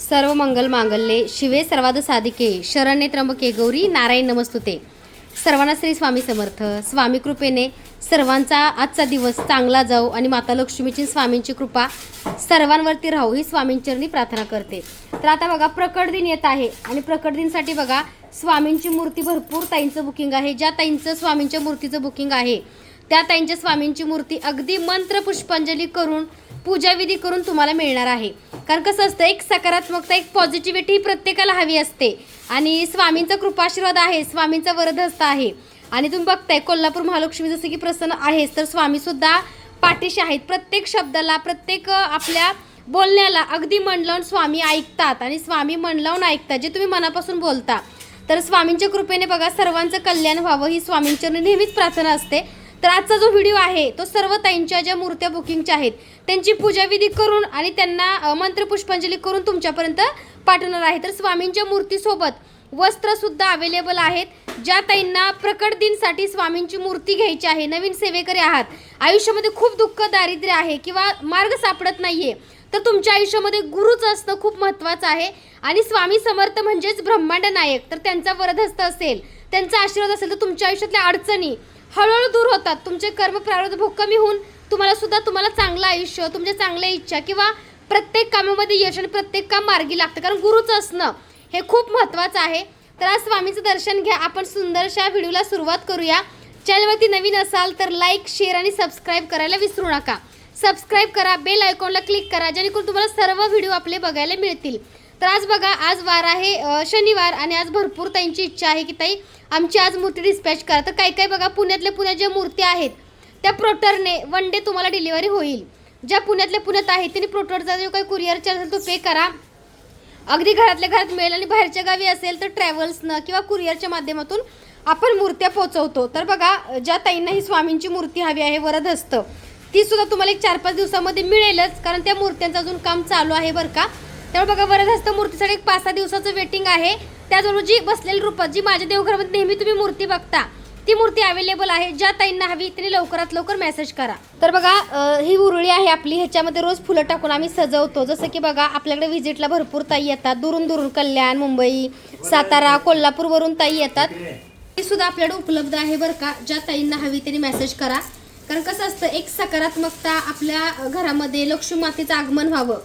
सर्व मंगल मांगल्ये शिवे सर्वाद साधिके शरण्ये त्र्यंबके गौरी नारायण नमस्तुते. सर्वांना श्री स्वामी समर्थ. स्वामी कृपेने सर्वांचा आजचा दिवस चांगला जाऊ आणि माता लक्ष्मीची स्वामींची कृपा सर्वांवरती राहू ही स्वामींचरणी प्रार्थना करते. तर आता बघा प्रकट दिन येत आहे आणि प्रकट दिनसाठी बघा स्वामींची मूर्ती भरपूर ताईंचं बुकिंग आहे. ज्या ताईंचं स्वामींच्या मूर्तीचं बुकिंग आहे त्या ताईंच्या स्वामींची मूर्ती अगदी मंत्र पुष्पांजली करून पूजाविधी करून तुम्हाला मिळणार आहे. कारण कसं असतं एक सकारात्मकता एक पॉझिटिव्हिटी प्रत्येकाला हवी असते. आणि स्वामींचा कृपाशीर्वाद आहे स्वामींचा वरदहस्त आहे. आणि तुम्ही बघताय कोल्हापूर महालक्ष्मी जसं की प्रसन्न आहेच तर स्वामीसुद्धा पाठीशी आहेत. प्रत्येक शब्दाला प्रत्येक आपल्या बोलण्याला अगदी मन लावून स्वामी ऐकतात. आणि स्वामी मन लावून ऐकतात जे तुम्ही मनापासून बोलता. तर स्वामींच्या कृपेने बघा सर्वांचं कल्याण व्हावं ही स्वामींच्या नेहमीच प्रार्थना असते. तर आजचा जो व्हिडिओ आहे तो सर्व ताईंच्या ज्या मूर्त्या बुकिंगच्या आहेत त्यांची पूजाविधी करून आणि त्यांना मंत्रपुष्पांजली करून तुमच्यापर्यंत पाठवणार आहे. तर स्वामींच्या मूर्तीसोबत वस्त्रसुद्धा अवेलेबल आहेत ज्या ताईंना प्रकट दिनसाठी स्वामींची मूर्ती घ्यायची आहे. नवीन सेवेकरी आहात. आयुष्यामध्ये खूप दुःख दारिद्र्य आहे किंवा मार्ग सापडत नाहीये तर तुमच्या आयुष्यामध्ये गुरुच असणं खूप महत्त्वाचं आहे. आणि स्वामी समर्थ म्हणजेच ब्रह्मांड नायक. तर त्यांचा वरदहस्त असेल त्यांचा आशीर्वाद असेल तर तुमच्या आयुष्यातल्या अडचणी हळूहळू दूर होतात. तुमचे कर्म प्रारब्ध भोग कमी होऊन तुम्हाला सुद्धा तुम्हाला चांगलं आयुष्य तुमच्या चांगल्या इच्छा किंवा प्रत्येक कामामध्ये यश आणि प्रत्येक काम मार्गी लागतं. कारण गुरुचं असणं हे खूप महत्त्वाचं आहे. तर आज स्वामीचं दर्शन घ्या. आपण सुंदरशा व्हिडिओला सुरुवात करूया. चॅनलवरती नवीन असाल तर लाईक शेअर आणि सबस्क्राईब करायला विसरू नका. सबस्क्राईब करा बेल आयकॉनला क्लिक करा जेणेकरून तुम्हाला सर्व व्हिडिओ आपले बघायला मिळतील. तर आज बघा आज वार आहे शनिवार आणि आज भरपूर ताईंची इच्छा आहे की ताई आमची आज मूर्ती डिस्पॅच करा. तर काही काही बघा पुण्यातल्या पुण्यात ज्या मूर्त्या आहेत त्या प्रोटरने वन डे तुम्हाला डिलिव्हरी होईल. ज्या पुण्यातल्या पुण्यात आहेत त्यांनी प्रोटरचा जो काही कुरिअर चार्ज असेल तो पे करा. अगदी घरातल्या घरात मिळेल आणि बाहेरच्या गावी असेल तर ट्रॅव्हल्सनं किंवा कुरिअरच्या माध्यमातून आपण मूर्त्या पोहोचवतो. तर बघा ज्या ताईंना ही स्वामींची मूर्ती हवी आहे वरदहस्त ती सुद्धा तुम्हाला एक चार पाच दिवसामध्ये मिळेलच कारण त्या मूर्त्यांचं अजून काम चालू आहे बरं का. त्यामुळे बघा वरदहस्त मूर्तीसाठी एक पाच सहा दिवसाचं वेटिंग आहे. त्याचबरोबर जी बसलेली रूपात जी माझ्या देवघरामध्ये नेहमी तुम्ही मूर्ती बघता ती मूर्ती अवेलेबल आहे. ज्या ताईंना हवी तिने लवकरात लवकर मेसेज करा. तर बघा ही उरळी आहे आपली. ह्याच्यामध्ये रोज फुलं टाकून आम्ही सजवतो. जसं की बघा आपल्याकडे व्हिजिटला भरपूर ताई येतात. दुरून दुरून कल्याण मुंबई सातारा कोल्हापूरवरून ताई येतात. ती सुद्धा आपल्याकडे उपलब्ध आहे बरं का. ज्या ताईंना हवी त्यांनी मेसेज करा. कारण कसं असतं एक सकारात्मकता आपल्या घरामध्ये लक्ष्मी मातेचं आगमन व्हावं.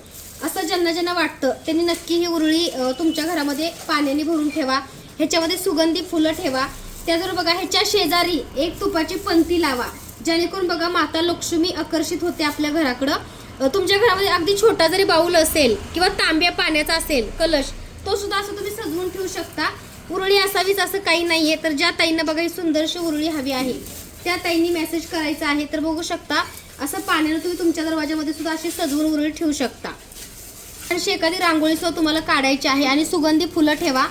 असं ज्यांना ज्यांना वाटतं त्यांनी नक्की ही उरळी तुमच्या घरामध्ये पाण्याने भरून ठेवा. ह्याच्यामध्ये सुगंधी फुलं ठेवा. त्याचबरोबर बघा ह्याच्या शेजारी एक तुपाची पंती लावा. जेणेकरून बघा माता लक्ष्मी आकर्षित होते आपल्या घराकडं. तुमच्या घरामध्ये अगदी छोटा जरी बाऊल असेल किंवा तांब्या पाण्याचा असेल कलश तो सुद्धा असं तुम्ही सजवून ठेवू शकता. उरळी असावीच असं काही नाही आहे तर ज्या ताईंना बघा ही सुंदरशी उरळी हवी आहे. त्या ताईंनी मेसेज करायचा आहे. तर बघू शकता असं पाण्यानं तुम्ही तुमच्या दरवाजामध्ये सुद्धा अशी सजवून उरळी ठेवू शकता. अशी एखादी रांगोळीसह तुम्हाला काढायची आहे आणि सुगंधी फुलं ठेवा.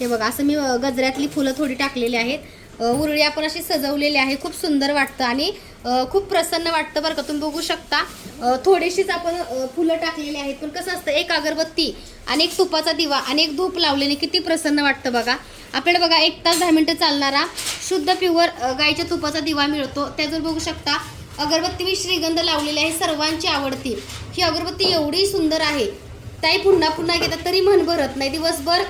हे बघा असं मी गजऱ्यातली फुलं थोडी टाकलेली आहेत. उरळी आपण अशी सजवलेली आहे. खूप सुंदर वाटतं आणि खूप प्रसन्न वाटतं बरं का. तुम्ही बघू शकता थोडीशीच आपण फुलं टाकलेली आहेत. पण कसं असतं एक अगरबत्ती आणि एक तुपाचा दिवा आणि एक धूप लावल्याने किती प्रसन्न वाटतं बघा. आपल्याला बघा एक तास दहा मिनटं चालणारा शुद्ध प्युअर गायच्या तुपाचा दिवा मिळतो. त्याजवळ बघू शकता अगरबत्ती मी श्रीगंध लावलेली आहे. सर्वांची आवडती. ही अगरबत्ती एवढी सुंदर आहे. ताई पुन्हा पुन्हा घेतात तरी मन भरत नाही. दिवसभर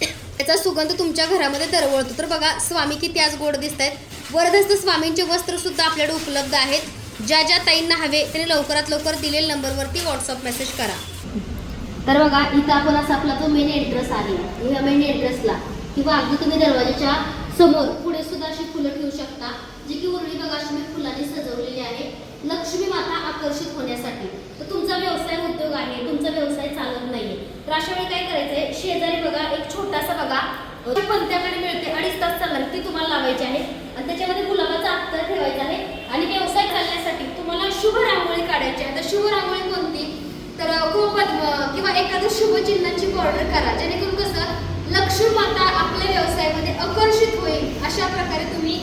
त्याचा सुगंध तुमच्या घरामध्ये दरवळतो. तर बघा स्वामी किती आज गोड दिसत आहेत वरदस्त स्वामींचे वस्त्र सुद्धा आपल्याकडे उपलब्ध आहेत. ज्या ज्या ताईंना हवे त्यांनी लवकरात लवकर दिलेल्या नंबरवरती व्हॉट्सअप मेसेज करा. तर बघा इथं आपण असा आपला जो मेन एड्रेस आहे या मेन एड्रेसला किंवा अगदी तुम्ही दरवाजाच्या समोर पुढे सुद्धा अशी फुलं ठेवू शकता जी की उरळी बघा अशी मी फुलांनी सजवलेली आहे. लक्ष्मी माता आकर्षित होण्यासाठी तर तुमचा व्यवसाय उद्योग आहे तुमचा व्यवसाय चालत नाहीये. तर अशा वेळी काय करायचंय शेजारी बघा एक छोटासा बघा पंत्याकडे मिळते अडीच तास चालणार ती तुम्हाला लावायची आहे. आणि त्याच्यामध्ये गुलाबाचा अत्तर ठेवायचा आहे. आणि व्यवसाय चालण्यासाठी तुम्हाला शुभ रांगोळी काढायची आहे. तर शुभ रांगोळी कोणती? तर गोपद्म किंवा एखादं शुभ चिन्हाची बॉर्डर करा. जेणेकरून कसं लक्ष्मी माता आपल्या व्यवसायामध्ये आकर्षित होईल. अशा प्रकारे तुम्ही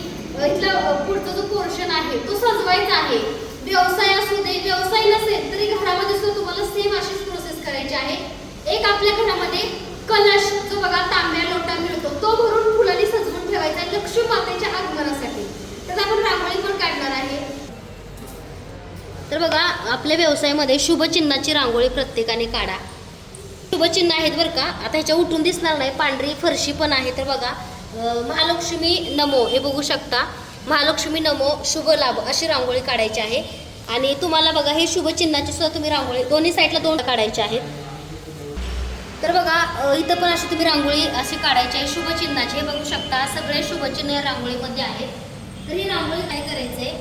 इथला पुढचा जो पोर्शन आहे तो सजवायचा आहे. व्यवसाय असू दे व्यवसाय नसेल तरी घरामध्ये सुद्धा तुम्हाला सेम अशीच प्रोसेस करायची आहे. एक आपल्या घरामध्ये कलश जो बघा तांब्या लोटा मिळतो तो भरून फुलांनी सजवून ठेवायचा आहे लक्ष्मी मातेच्या आगमनासाठी. तर आपण रांगोळी पण काढणार आहे. तर बघा आपल्या व्यवसायामध्ये शुभचिन्हाची रांगोळी प्रत्येकाने काढा. शुभचिन्ह आहेत बरं का? आता ह्याच्या उठून दिसणार नाही पांढरी फरशी पण आहे. तर बघा महालक्ष्मी नमो हे बघू शकता. महालक्ष्मी नमो शुभ लाभ अशी रांगोळी काढायची आहे. आणि तुम्हाला बघा हे शुभचिन्हाची सुद्धा तुम्ही रांगोळी दोन्ही साईडला दोन काढायचे आहेत. तर बघा इथं पण अशी तुम्ही रांगोळी अशी काढायची आहे शुभचिन्हाची हे बघू शकता सगळे शुभचिन्ह या रांगोळीमध्ये आहेत. तर ही रांगोळी काय करायचंय?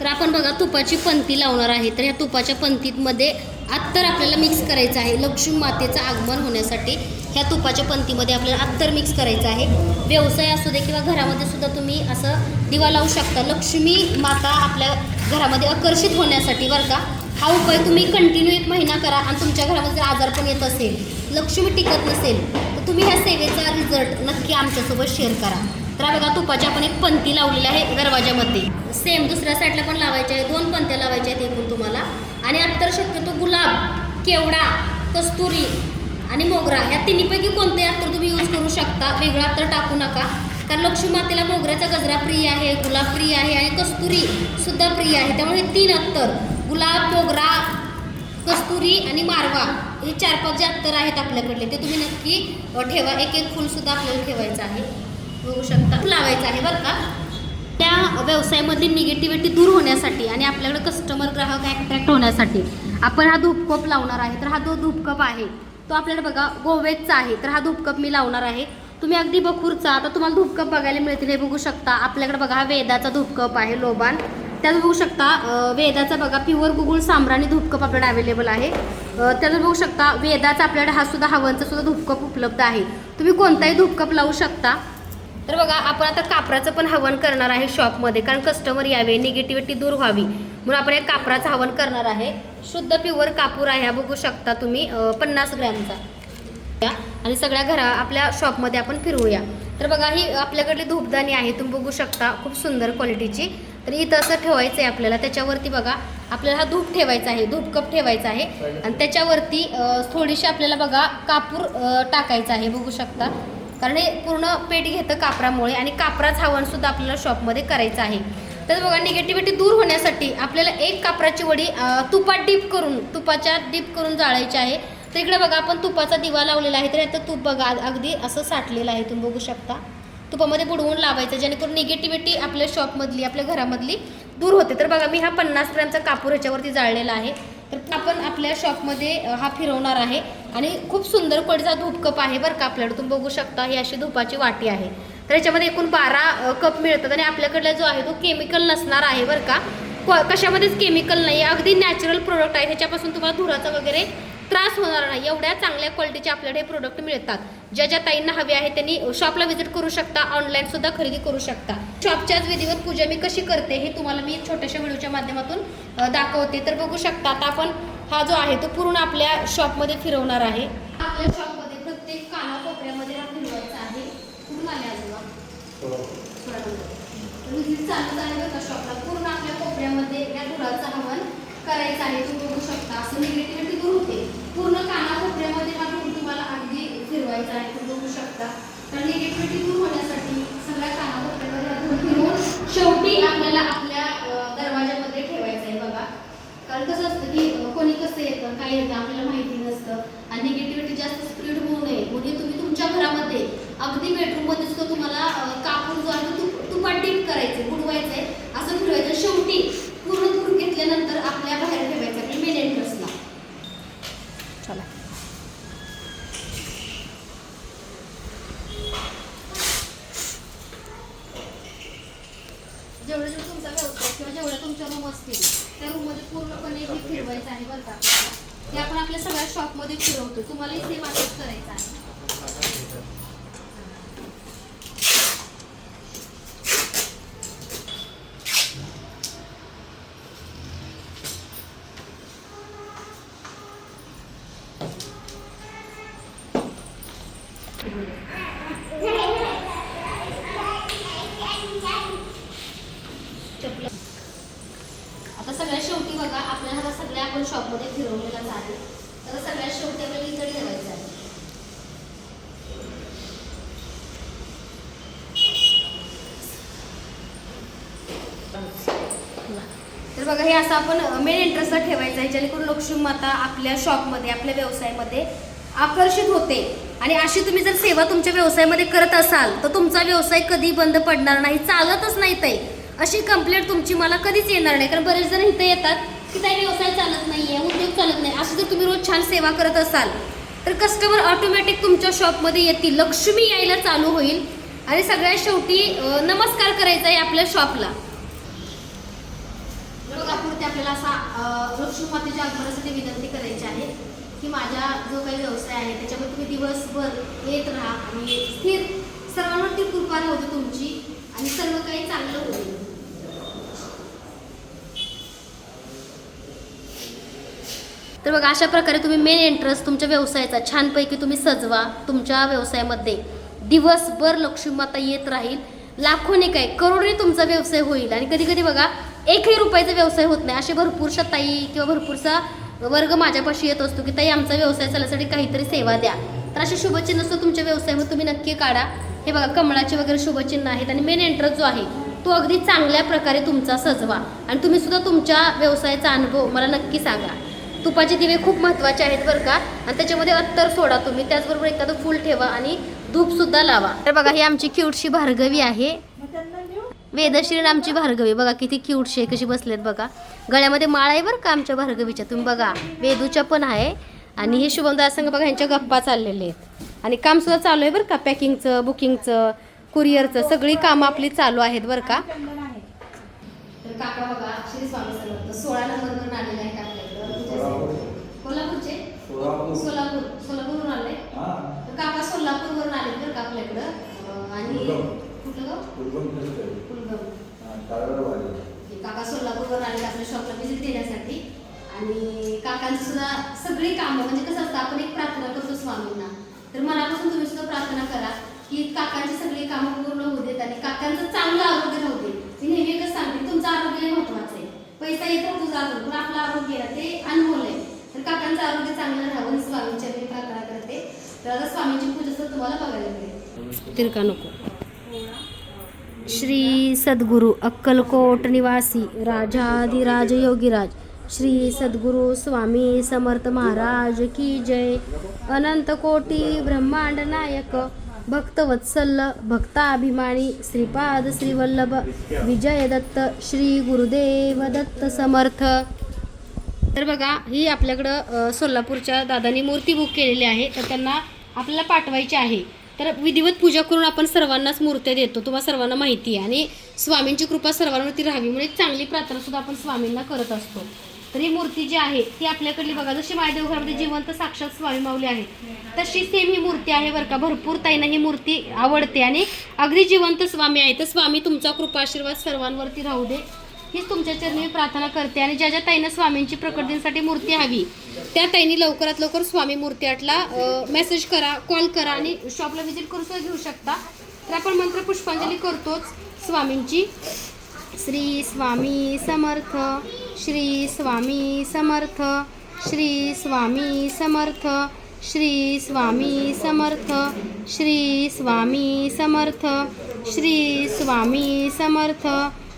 तर आपण बघा तुपाची पंती लावणार आहे. तर ह्या तुपाच्या पंतीमध्ये अत्तर आपल्याला मिक्स करायचं आहे. लक्ष्मी मातेचं आगमन होण्यासाठी. ह्या तुपाच्या पंतीमध्ये आपल्याला अत्तर मिक्स करायचं आहे. व्यवसाय असू दे किंवा घरामध्ये सुद्धा तुम्ही असं दिवा लावू शकता. लक्ष्मी माता आपल्या घरामध्ये आकर्षित होण्यासाठी बरं का हा उपाय तुम्ही कंटिन्यू एक महिना करा आणि तुमच्या घरामध्ये जर आजार पण येत असेल लक्ष्मी टिकत नसेल तर तुम्ही ह्या सेवेचा रिझल्ट नक्की आमच्यासोबत शेअर करा. तर हा बघा तुपाच्या आपण एक पंती लावलेली आहे दरवाजामध्ये सेम दुसऱ्या साईडला पण लावायच्या आहे दोन पंत्या लावायच्या आहेत एकूण तुम्हाला. आणि अत्तर शक्यतो गुलाब केवडा कस्तुरी आणि मोगरा ह्या तिन्हीपैकी कोणते अत्तर तुम्ही यूज करू शकता. वेगळा अत्तर टाकू नका. कारण लक्ष्मी मातेला मोगऱ्याचा गजरा प्रिय आहे गुलाब प्रिय आहे आणि कस्तुरी सुद्धा प्रिय आहे. त्यामुळे हे तीन अत्तर गुलाब मोगरा कस्तुरी आणि मारवा हे चार पाच जे अत्तर आहेत आपल्याकडले ते तुम्ही नक्की ठेवा. एक एक फुलसुद्धा आपल्याला ठेवायचं आहे. बघू शकता. लावायचं आहे बरं का? त्या व्यवसायामधली निगेटिव्हिटी दूर होण्यासाठी आणि आपल्याकडे कस्टमर ग्राहक ॲट्रॅक्ट होण्यासाठी आपण हा धूपकप लावणार आहे. तर हा जो धूपकप आहे तो आपल्याला बघा गोवेजचा आहे. तर हा धूपकप मी लावणार आहे. तुम्ही अगदी बखूरचा आता तुम्हाला धूपकप बघायला मिळतील. हे बघू शकता आपल्याकडे बघा हा वेदाचा धूपकप आहे लोबान. त्यात बघू शकता वेदाचा बघा प्युअर गुगुळ साम्राणी धूपकप आपल्याकडे अवेलेबल आहे. त्यात बघू शकता वेदाचा आपल्याकडे हा सुद्धा हवनचा सुद्धा धूपकप उपलब्ध आहे. तुम्ही कोणताही धूपकप लावू शकता. तर बघा आपण आता कापराचं पण हवन करणार आहे शॉपमध्ये कारण कस्टमर यावे निगेटिव्हिटी दूर व्हावी. म्हणून आपण एक कापराचं हवन करणार आहे. शुद्ध प्युअर कापूर आहे हा बघू शकता तुम्ही पन्नास ग्रॅमचा. आणि सगळ्या घरा आपल्या शॉपमध्ये आपण फिरवूया. तर बघा ही आपल्याकडली धूपदाणी आहे तुम्ही बघू शकता खूप सुंदर क्वालिटीची तर इथं असं ठेवायचं आहे आपल्याला त्याच्यावरती बघा आपल्याला हा धूप ठेवायचा आहे धूप कप ठेवायचा आहे. आणि त्याच्यावरती थोडीशी आपल्याला बघा कापूर टाकायचा आहे बघू शकता. कारण हे पूर्ण पेट घेतं कापरामुळे आणि कापराच हवनसुद्धा आपल्याला शॉपमध्ये करायचं आहे. तर बघा निगेटिव्हिटी दूर होण्यासाठी आपल्याला एक कापराची वडी तुपात डीप करून तुपाच्या डीप करून जाळायची आहे. तर इकडे बघा आपण तुपाचा दिवा लावलेला आहे तर आता तूप बघा अगदी असं साठलेलं आहे तुम्ही बघू शकता. तुपामध्ये बुडवून लावायचं जेणेकरून निगेटिव्हिटी आपल्या शॉपमधली आपल्या घरामधली दूर होते. तर बघा मी हा पन्नास ग्रॅमचा कापूर ह्याच्यावरती जाळलेला आहे. तर आपण आपल्या शॉपमध्ये हा फिरवणार आहे. आणि खूप सुंदर क्वालिटीचा धूपकप आहे बरं का आपल्याकडे तुम्ही बघू शकता ही अशी धुपाची वाटी आहे. तर याच्यामध्ये एकूण बारा कप मिळतात आणि आपल्याकडला जो आहे तो केमिकल नसणार आहे बरं का. कशामध्येच केमिकल नाही आहे अगदी नॅचरल प्रोडक्ट आहे. त्याच्यापासून तुम्हाला धुराचा वगैरे त्रास होणार नाही. एवढ्या चांगल्या क्वालिटीचे आपल्याकडे हे प्रोडक्ट मिळतात. ज्या ज्या ताईंना हवे आहे त्यांनी शॉपला व्हिजिट करू शकता ऑनलाईन सुद्धा खरेदी करू शकता. शॉपच्याच विधीवर पूजा मी कशी करते हे तुम्हाला मी छोट्याशा व्हिडिओच्या माध्यमातून दाखवते. तर बघू शकता आता आपण हा जो आहे तो पूर्ण आपल्या शॉपमध्ये फिरवणार आहे. आपल्या शॉपमध्ये प्रत्येक कानाकोपऱ्यामध्ये हा फिरवायचा आहे. कुठून आले आजोबा? विजिट चालू आहे बघा शॉपला पूर्ण आपल्या कोपऱ्यामध्ये या धुराचं हवन करायचं आहे. तुम्ही बघू शकता. असं निगेटिव्हिटी दूर होते. पूर्ण कानाकोपऱ्यामध्ये हा धूर तुम्हाला अगदी फिरवायचा आहे. तुम्ही बघू शकता. तर निगेटिव्हिटी दूर होण्या सगळ्या कानाकोपऱ्यामध्ये हा धूर फिरवून शेवटी आपल्याला आपल्या अं, दरवाजामध्ये ठेवायचं आहे बघा कारण कसं असतं की अं, कोणी कसं येतं काय येतं आपल्याला माहिती नसतं आणि निगेटिव्हिटी जास्त स्प्रेड होऊ नये म्हणजे तुम्ही तुमच्या घरामध्ये अगदी बेडरूममध्ये सुद्धा तुम्हाला अं, कापूर जो आहे तो तुप तुपात डीप करायचे बुडवायचं आहे असं फिरवायचं शेवटी पूर्ण दूर घेतल्यानंतर आपल्या बाहेर ठेवायचं आपल्या मेन एंट्रन्सला चला जेवढं जेवढं तुमचा व्यवसाय किंवा जेवढ्या तुमच्या रूम असतील त्या रूममध्ये पूर्णपणे हे फिरवायचं आहे बरं का? ते हे आपण आपल्या सगळ्या शॉपमध्ये फिरवतो. तुम्हालाही इथे असंच करायचं आहे. सगळ्या फिरवलेला शॉपमध्ये तर सगळ्यात शेवटी आपल्याला इकडे ठेवायचं आहे. तर बघा हे असं आपण मेन एंट्रन्सला ठेवायचं आहे जेणेकरून लक्ष्मी माता आपल्या शॉपमध्ये आपल्या व्यवसायामध्ये आकर्षित होते. आणि अशी तुम्ही जर सेवा तुमच्या व्यवसायामध्ये करत असाल तर तुमचा व्यवसाय कधी बंद पडणार नाही चालतच नाही ते अशी कंप्लेंट तुमची मला कधीच येणार नाही कारण बरेच जण इथे येतात. की काही व्यवसाय चालत नाही आहे उद्योग चालत नाही. असं जर तुम्ही रोज छान सेवा करत असाल तर कस्टमर ऑटोमॅटिक तुमच्या शॉपमध्ये येतील. लक्ष्मी यायला चालू होईल. आणि सगळ्यात शेवटी नमस्कार करायचा आहे आपल्या शॉपला आपल्याला असा लक्ष्मी मातेच्या आगमनासाठी विनंती करायची आहे की माझा जो काही व्यवसाय आहे त्याच्यामध्ये तुम्ही दिवसभर येत राहा आणि स्थिर सर्वांवरती कृपा होते तुमची आणि सर्व काही चांगलं होईल. तर बघा अशा प्रकारे तुम्ही मेन एंट्रन्स तुमच्या व्यवसायाचा छानपैकी तुम्ही सजवा तुमच्या व्यवसायामध्ये. दिवसभर लक्ष्मी माता येत राहील. लाखोने काय करोडोने तुमचा व्यवसाय होईल. आणि कधी कधी बघा एकही रुपयाचा व्यवसाय होत नाही. असे भरपूरशा ताई किंवा भरपूरसा वर्ग माझ्यापाशी येत असतो की ताई आमचा व्यवसाय चालण्यासाठी काहीतरी सेवा द्या. तर असे शुभचिन्ह असतो तुमच्या व्यवसायामध्ये तुम्ही नक्की काढा. हे बघा कमळाचे वगैरे शुभचिन्ह आहेत. आणि मेन एंट्रन्स जो आहे तो अगदी चांगल्या प्रकारे तुमचा सजवा. आणि तुम्हीसुद्धा तुमच्या व्यवसायाचा अनुभव मला नक्की सांगा. तुपाचे दिवे खूप महत्त्वाचे आहेत बरं का. आणि त्याच्यामध्ये अत्तर सोडा तुम्ही त्याचबरोबर एखादं फुल ठेवा आणि धूप सुद्धा लावा. तर बघा ही आमची क्यूटशी भार्गवी आहे. वेदश्री आमची भार्गवी बघा किती क्यूटशी आहे कशी बसलेत बघा. गळ्यामध्ये माळ आहे बरं का आमच्या भार्गवीच्या तुम्ही बघा. वेदूच्या पण आहे. आणि हे शुभमदास संघ बघा यांच्या गप्पा चाललेले आहेत. आणि काम सुद्धा चालू आहे बरं का पॅकिंगचं बुकिंगचं कुरिअरचं सगळी कामं आपली चालू आहेत बरं का. सोळा नंबर आलेले आहेत आपल्याकडं कोल्हापूरचे सोलापूर. सोलापूरवरून आले? तर काका सोलापूरवरून आले बरं का आपल्याकडं आणि कुठलं गाव? कुलगाव काका सोलापूरवर आले आपल्या शॉपला व्हिजिट देण्यासाठी आणि काकांची सुद्धा सगळी कामं म्हणजे कसं असतं आपण एक प्रार्थना करतो स्वामींना. तर मनापासून तुम्ही सुद्धा प्रार्थना करा की काकांची सगळी कामं पूर्ण होऊ देत आणि काकांचं चांगलं आरोग्य राहू दे. मी नेहमी एकच सांगते तुमचं आरोग्य महत्वाचं आहे. पैसा येतो तुझं आरोग्य. पण आपलं आरोग्य ते अनमोल आहे. तर काकांचं आरोग्य चांगलं राहावं स्वामींच्या मी प्रार्थना करते. तर आता स्वामींची पूजा सुद्धा तुम्हाला बघायला मिळेल. तिरका नको. श्री सद्गुरु अक्कलकोट निवासी राजाधिराज योगीराज श्री सद्गुरु स्वामी समर्थ महाराज की जय. अनंत कोटी ब्रह्मांड नायक भक्तवत्सल भक्ताभिमानी श्रीपाद श्रीवल्लभ विजय दत्त श्री गुरुदेव दत्त समर्थ. तर बघा ही आपल्याकडं सोलापूरच्या दादांनी मूर्ती बुक केलेली आहे. तर त्यांना आपल्याला पाठवायची आहे. तर विधिवत पूजा करून आपण सर्वांनाच मूर्त्या देतो. तुम्हाला सर्वांना माहिती आहे. आणि स्वामींची कृपा सर्वांवरती राहावी म्हणजे चांगली प्रार्थनासुद्धा आपण स्वामींना करत असतो. तर ही मूर्ती जी आहे ती आपल्याकडली बघा जशी महादेव जिवंत साक्षात स्वामी मावली आहे तशी सेम ही मूर्ती आहे बरं का. भरपूर ताईंना ही मूर्ती आवडते. आणि अगदी जिवंत स्वामी आहे. तर स्वामी तुमचा कृपा आशीर्वाद सर्वांवरती राहू दे. हीच तुमच्या चरणी प्रार्थना करते आणि ज्या ज्या ताईनं स्वामींची प्रकटनेसाठी मूर्ती हवी त्या ताईंनी लवकरात लवकर स्वामी मूर्ती आटला मेसेज करा कॉल करा आणि शॉपला व्हिजिट करून सुद्धा घेऊ शकता. तर आपण मंत्र पुष्पांजली करतोच. स्वामींची. श्री स्वामी समर्थ श्री स्वामी समर्थ श्री स्वामी समर्थ श्री स्वामी समर्थ श्री स्वामी समर्थ श्री स्वामी समर्थ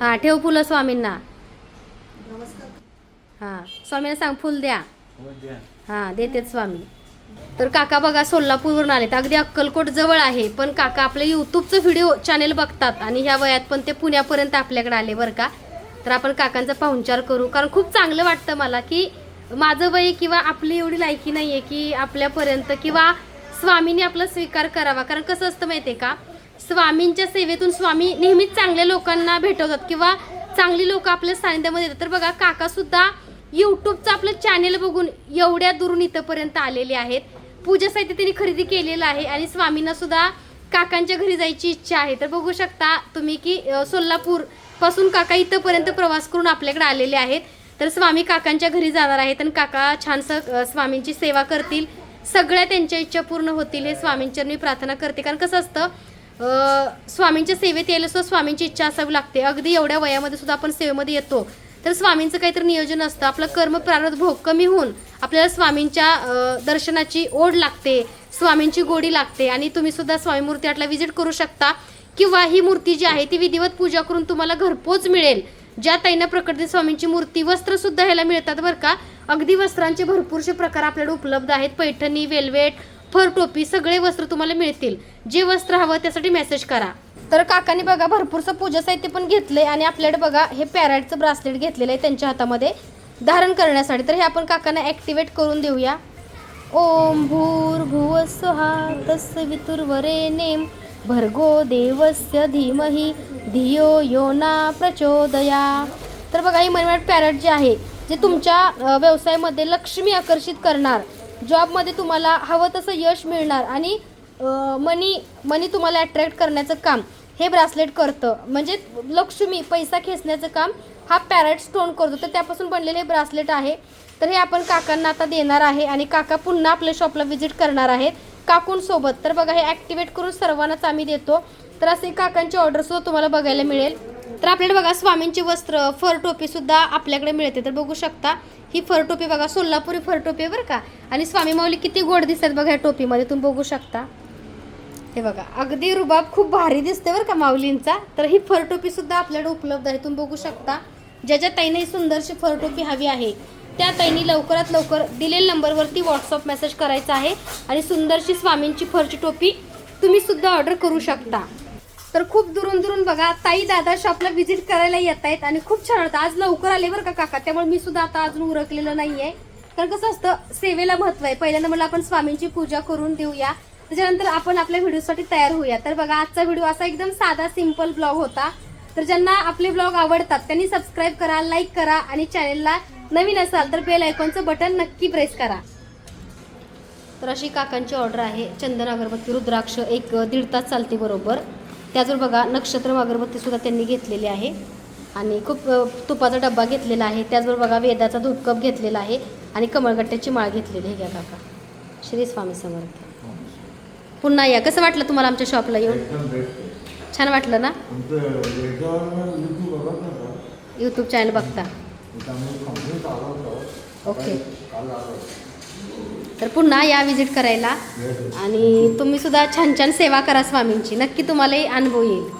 हा ठेव फुलं स्वामींना. हा स्वामींना सांग फुल द्या. हा देतेच स्वामी. तर काका बघा सोलापूरवरून आले तर अगदी अक्कलकोट जवळ आहे पण काका आपलं यूट्यूबचं व्हिडिओ चॅनेल बघतात आणि ह्या वयात पण ते पुण्यापर्यंत आपल्याकडे आले बरं का. तर आपण काकांचा पाहुणचार करू. कारण खूप चांगलं वाटतं मला की माझं वय किंवा आपली एवढी लायकी नाही आहे की आपल्यापर्यंत किंवा स्वामींनी आपला स्वीकार करावा. कारण कसं असतं माहिती आहे का? स्वामींच्या सेवेतून स्वामी नेहमीच चांगल्या लोकांना भेटवतात किंवा चांगली लोक आपल्या सानिध्यामध्ये येतात. तर बघा काका सुद्धा यूट्यूबचं आपलं चॅनेल बघून एवढ्या दुरून इथंपर्यंत आलेले आहेत. पूजा साहित्य त्यांनी खरेदी केलेलं आहे आणि स्वामींना सुद्धा काकांच्या घरी जायची इच्छा आहे. तर बघू शकता तुम्ही की सोलापूरपासून काका इथंपर्यंत प्रवास करून आपल्याकडे आलेले आहेत. तर स्वामी काकांच्या घरी जाणार आहेत आणि काका छान स्वामींची सेवा करतील. सगळ्या त्यांच्या इच्छा पूर्ण होतील हे स्वामींच्या मी प्रार्थना करते. कारण कसं असतं स्वामींच्या सेवेत यायला सुद्धा स्वामींची इच्छा असावी लागते. अगदी एवढ्या वयामध्ये सुद्धा आपण सेवेमध्ये येतो. तर स्वामींचं काहीतरी नियोजन असतं. आपलं कर्म प्रारब्ध भोग कमी होऊन आपल्याला स्वामींच्या दर्शनाची ओढ लागते. स्वामींची गोडी लागते. आणि तुम्ही सुद्धा स्वामी मूर्ती आटला व्हिजिट करू शकता. किंवा ही मूर्ती जी आहे ती विधिवत पूजा करून तुम्हाला घरपोच मिळेल. ज्या ताईंना प्रकटित स्वामींची मूर्ती वस्त्र सुद्धा ह्याला मिळतात बरं का. अगदी वस्त्रांचे भरपूरसे प्रकार आपल्याकडे उपलब्ध आहेत. पैठणी वेल्वेट फर टोपी सगळे वस्त्र तुम्हाला मिळतील. जे वस्त्र हवं त्यासाठी मेसेज करा. तर काकाने बघा भरपूरचं पूजा साहित्य पण घेतलंय आणि आपल्याकडे बघा हे पॅराडचं ब्रासलेट घेतलेलं आहे त्यांच्या हातामध्ये धारण करण्यासाठी. तर हे आपण काकांना ॲक्टिवेट करून देऊया. ओम भूर्भुव स्वहा नेम. भर्गो देवस्य धीमही धियो यो ना प्रचोदया. तर बघा ही मनमॅट पॅरट जे आहे जे तुमच्या व्यवसायामध्ये लक्ष्मी आकर्षित करणार. जॉबमध्ये तुम्हाला हवं तसं यश मिळणार आणि मनी मनी तुम्हाला अट्रॅक्ट करण्याचं काम हे ब्रासलेट करतं. म्हणजे लक्ष्मी पैसा खेचण्याचं काम हा पॅरट स्टोन करतो. तर त्यापासून बनलेले हे ब्रासलेट आहे. तर हे आपण काकांना आता देणार आहे आणि काका पुन्हा आपल्या शॉपला व्हिजिट करणार आहेत काकूंसोबत. तर बघा हे ॲक्टिवेट करून सर्वांनाच आम्ही देतो. तर असे काकांची ऑर्डरसुद्धा तुम्हाला बघायला मिळेल. तर आपल्याला बघा स्वामींची वस्त्र फर टोपी सुद्धा आपल्याकडे मिळते. तर बघू शकता ही फर टोपी बघा सोलापुरी फर टोपी बरं का? आणि स्वामी माऊली किती गोड दिसतात बघा या टोपीमध्ये तुम्ही बघू शकता. हे बघा अगदी रुबाब खूप भारी दिसते बरं का माऊलींचा. तर ही फर टोपी सुद्धा आपल्याकडे उपलब्ध आहे तुम्ही बघू शकता. ज्याच्या ताईने ही सुंदरशी फर टोपी हवी आहे त्या ताईंनी लवकरात लवकर दिलेल्या नंबरवरती व्हॉट्सअप मेसेज करायचा आहे. आणि सुंदरशी स्वामींची फरची टोपी तुम्ही सुद्धा ऑर्डर करू शकता. तर खूप दुरून दुरून बघा ताई दादा शॉपला व्हिजिट करायला येत आहेत आणि खूप छान होतं आज लवकर आले बरं का काका? त्यामुळे मी सुद्धा आता अजून उरकलेलं नाहीये. कारण कसं असतं सेवेला महत्त्व आहे. पहिल्यांदा मला आपण स्वामींची पूजा करून देऊया. त्याच्यानंतर आपण आपल्या व्हिडिओसाठी तयार होऊया. तर बघा आजचा व्हिडिओ असा एकदम साधा सिंपल ब्लॉग होता. तर ज्यांना आपले ब्लॉग आवडतात त्यांनी सबस्क्राईब करा लाईक करा आणि चॅनेलला नवीन असाल तर बेल आयकॉनचं बटन नक्की प्रेस करा. तर अशी काकांची ऑर्डर आहे. चंदन अगरबत्ती रुद्राक्ष एक दीड तास चालते बरोबर. त्याचबरोबर बघा नक्षत्रम अगरबत्ती सुद्धा त्यांनी घेतलेली आहे. आणि खूप तुपाचा डब्बा घेतलेला आहे. त्याचबरोबर बघा वेदाचा धूपकप घेतलेला आहे. आणि कमळगट्ट्याची माळ घेतलेली आहे घ्या काका. श्री स्वामी समर्थ. पुन्हा या. कसं वाटलं तुम्हाला आमच्या शॉपला येऊन? छान वाटलं ना? यूट्यूब चॅनल बघता ओके तर पुन्हा या विजिट करायला. आणि तुम्ही सुद्धा छान छान सेवा करा स्वामींची. नक्की तुम्हालाही अनुभव येईल.